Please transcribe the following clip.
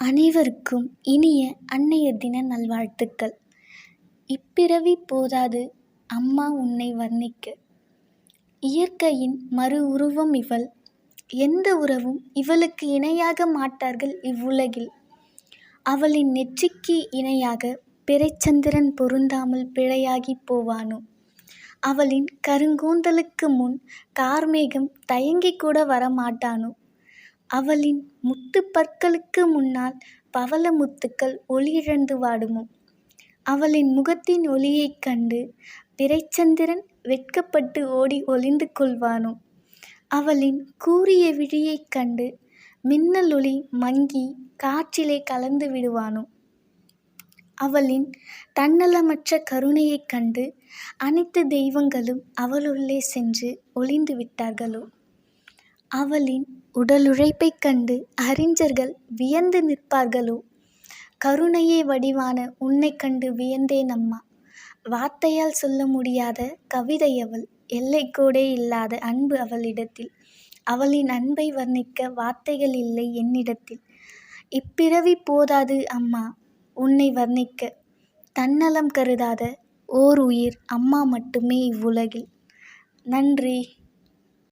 அனைவருக்கும் இனிய அன்னையர் தின நல்வாழ்த்துக்கள். இப்பிறவி போதாது அம்மா உன்னை வர்ணிக்க. இயற்கையின் மறு உருவம் இவள். எந்த உறவும் இவளுக்கு இணையாக மாட்டார்கள் இவ்வுலகில். அவளின் நெற்றிக்கு இணையாக பிறைச்சந்திரன் பொருந்தாமல் பிழையாகிப் போவானோ? அவளின் கருங்கூந்தலுக்கு முன் கார்மேகம் தயங்கிக் கூட வரமாட்டானோ? அவளின் முத்து பற்களுக்கு முன்னால் பவள முத்துக்கள் ஒளியிழந்து வாடுமோ? அவளின் முகத்தின் ஒளியைக் கண்டு பிறைச்சந்திரன் வெட்கப்பட்டு ஓடி ஒளிந்து கொள்வானோ? அவளின் கூறிய விழியைக் கண்டு மின்னல் ஒளி மங்கி காற்றிலே கலந்து விடுவானோ? அவளின் தன்னலமற்ற கருணையைக் கண்டு அனைத்து தெய்வங்களும் அவளுள்ளே சென்று ஒளிந்து விட்டார்களோ? அவளின் உடலுழைப்பைக் கண்டு அறிஞர்கள் வியந்து நிற்பார்களோ? கருணையே வடிவான உன்னைக் கண்டு வியந்தேன் அம்மா. வார்த்தையால் சொல்ல முடியாத கவிதை அவள் எல்லைக்கோடே இல்லாத அன்பு அவளிடத்தில். அவளின் அன்பை வர்ணிக்க வார்த்தைகள் இல்லை என்னிடத்தில். இப்பிறவி போதாது அம்மா உன்னை வர்ணிக்க. தன்னலம் கருதாத ஓர் உயிர் அம்மா மட்டுமே இவ்வுலகில். நன்றி.